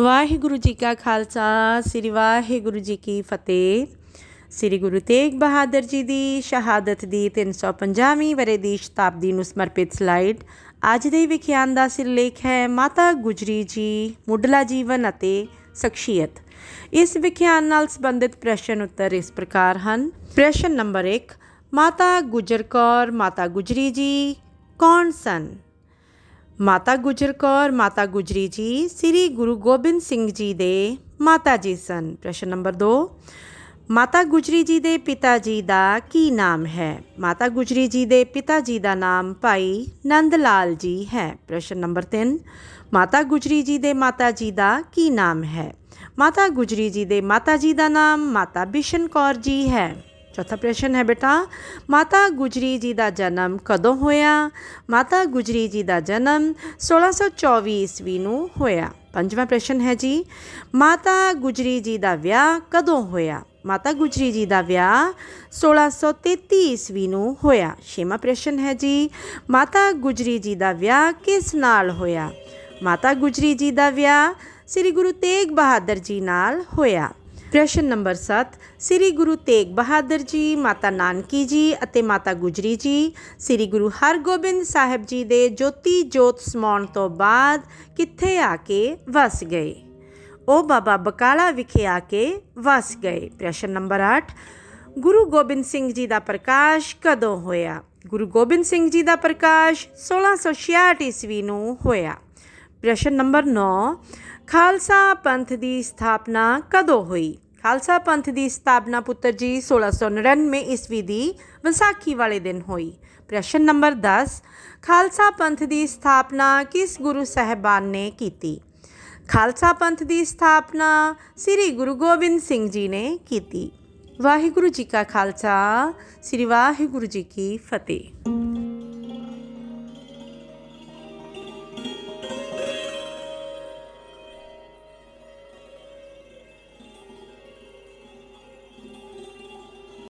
ਵਾਹਿਗੁਰੂ ਜੀ ਕਾ ਖਾਲਸਾ, ਸ੍ਰੀ ਵਾਹਿਗੁਰੂ ਜੀ ਕੀ ਫਤਿਹ। ਸ੍ਰੀ ਗੁਰੂ ਤੇਗ ਬਹਾਦਰ ਜੀ ਦੀ ਸ਼ਹਾਦਤ ਦੀ 350ਵੀਂ ਵਰੇ ਦੀ ਸ਼ਤਾਬਦੀ ਨੂੰ ਸਮਰਪਿਤ ਸਲਾਈਡ ਅੱਜ ਦੇ ਵਿਖਿਆਨ ਦਾ ਸਿਰਲੇਖ ਹੈ ਮਾਤਾ ਗੁਜਰੀ ਜੀ, ਮੁੱਢਲਾ ਜੀਵਨ ਅਤੇ ਸ਼ਖਸੀਅਤ। ਇਸ ਵਿਖਿਆਨ ਨਾਲ ਸੰਬੰਧਿਤ ਪ੍ਰਸ਼ਨ ਉੱਤਰ ਇਸ ਪ੍ਰਕਾਰ ਹਨ। ਪ੍ਰਸ਼ਨ ਨੰਬਰ 1 ਮਾਤਾ ਗੁਜਰ ਕੌਰ, ਮਾਤਾ ਗੁਜਰੀ ਜੀ, ਕੌਣ ਸਨ? ਮਾਤਾ ਗੁਜਰ ਕੌਰ, ਮਾਤਾ ਗੁਜਰੀ ਜੀ, ਸ੍ਰੀ ਗੁਰੂ ਗੋਬਿੰਦ ਸਿੰਘ ਜੀ ਦੇ ਮਾਤਾ ਜੀ ਸਨ। ਪ੍ਰਸ਼ਨ ਨੰਬਰ 2 ਮਾਤਾ ਗੁਜਰੀ ਜੀ ਦੇ ਪਿਤਾ ਜੀ ਦਾ ਕੀ ਨਾਮ ਹੈ? ਮਾਤਾ ਗੁਜਰੀ ਜੀ ਦੇ ਪਿਤਾ ਜੀ ਦਾ ਨਾਮ ਭਾਈ ਨੰਦ ਲਾਲ ਜੀ ਹੈ। ਪ੍ਰਸ਼ਨ ਨੰਬਰ 3 ਮਾਤਾ ਗੁਜਰੀ ਜੀ ਦੇ ਮਾਤਾ ਜੀ ਦਾ ਕੀ ਨਾਮ ਹੈ? ਮਾਤਾ ਗੁਜਰੀ ਜੀ ਦੇ ਮਾਤਾ ਜੀ ਦਾ ਨਾਮ ਮਾਤਾ ਬਿਸ਼ਨ ਕੌਰ ਜੀ ਹੈ। ਚੌਥਾ ਪ੍ਰਸ਼ਨ ਹੈ ਬੇਟਾ, ਮਾਤਾ ਗੁਜਰੀ ਜੀ ਦਾ ਜਨਮ ਕਦੋਂ ਹੋਇਆ? ਮਾਤਾ ਗੁਜਰੀ ਜੀ ਦਾ ਜਨਮ 1624 ਈਸਵੀ ਨੂੰ ਹੋਇਆ। ਪੰਜਵਾਂ ਪ੍ਰਸ਼ਨ ਹੈ ਜੀ, ਮਾਤਾ ਗੁਜਰੀ ਜੀ ਦਾ ਵਿਆਹ ਕਦੋਂ ਹੋਇਆ? ਮਾਤਾ ਗੁਜਰੀ ਜੀ ਦਾ ਵਿਆਹ 1633 ਈਸਵੀ ਨੂੰ ਹੋਇਆ। ਛੇਵਾਂ ਪ੍ਰਸ਼ਨ ਹੈ ਜੀ, ਮਾਤਾ ਗੁਜਰੀ ਜੀ ਦਾ ਵਿਆਹ ਕਿਸ ਨਾਲ ਹੋਇਆ? ਮਾਤਾ ਗੁਜਰੀ ਜੀ ਦਾ ਵਿਆਹ ਸ੍ਰੀ ਗੁਰੂ ਤੇਗ ਬਹਾਦਰ ਜੀ ਨਾਲ ਹੋਇਆ। ਪ੍ਰਸ਼ਨ ਨੰਬਰ 7 ਸ੍ਰੀ ਗੁਰੂ ਤੇਗ ਬਹਾਦਰ ਜੀ, ਮਾਤਾ ਨਾਨਕੀ ਜੀ ਅਤੇ ਮਾਤਾ ਗੁਜਰੀ ਜੀ, ਸ੍ਰੀ ਗੁਰੂ ਹਰਗੋਬਿੰਦ ਸਾਹਿਬ ਜੀ ਦੇ ਜੋਤੀ ਜੋਤ ਸਮਾਉਣ ਤੋਂ ਬਾਅਦ ਕਿੱਥੇ ਆ ਕੇ ਵਸ ਗਏ? ਉਹ ਬਾਬਾ ਬਕਾਲਾ ਵਿਖੇ ਆ ਕੇ ਵਸ ਗਏ। ਪ੍ਰਸ਼ਨ ਨੰਬਰ 8 ਗੁਰੂ ਗੋਬਿੰਦ ਸਿੰਘ ਜੀ ਦਾ ਪ੍ਰਕਾਸ਼ ਕਦੋਂ ਹੋਇਆ? ਗੁਰੂ ਗੋਬਿੰਦ ਸਿੰਘ ਜੀ ਦਾ ਪ੍ਰਕਾਸ਼ 1666 ਈਸਵੀ ਨੂੰ ਹੋਇਆ। ਪ੍ਰਸ਼ਨ ਨੰਬਰ 9 ਖਾਲਸਾ ਪੰਥ ਦੀ ਸਥਾਪਨਾ ਕਦੋਂ ਹੋਈ? ਖਾਲਸਾ ਪੰਥ ਦੀ ਸਥਾਪਨਾ ਪੁੱਤਰ ਜੀ 1699 ਈਸਵੀ ਦੀ ਵਿਸਾਖੀ ਵਾਲੇ ਦਿਨ ਹੋਈ। ਪ੍ਰਸ਼ਨ ਨੰਬਰ 10 ਖਾਲਸਾ ਪੰਥ ਦੀ ਸਥਾਪਨਾ ਕਿਸ ਗੁਰੂ ਸਾਹਿਬਾਨ ਨੇ ਕੀਤੀ? ਖਾਲਸਾ ਪੰਥ ਦੀ ਸਥਾਪਨਾ ਸ੍ਰੀ ਗੁਰੂ ਗੋਬਿੰਦ ਸਿੰਘ ਜੀ ਨੇ ਕੀਤੀ। ਵਾਹਿਗੁਰੂ ਜੀ ਕਾ ਖਾਲਸਾ, ਸ੍ਰੀ ਵਾਹਿਗੁਰੂ ਜੀ ਕੀ ਫਤਿਹ।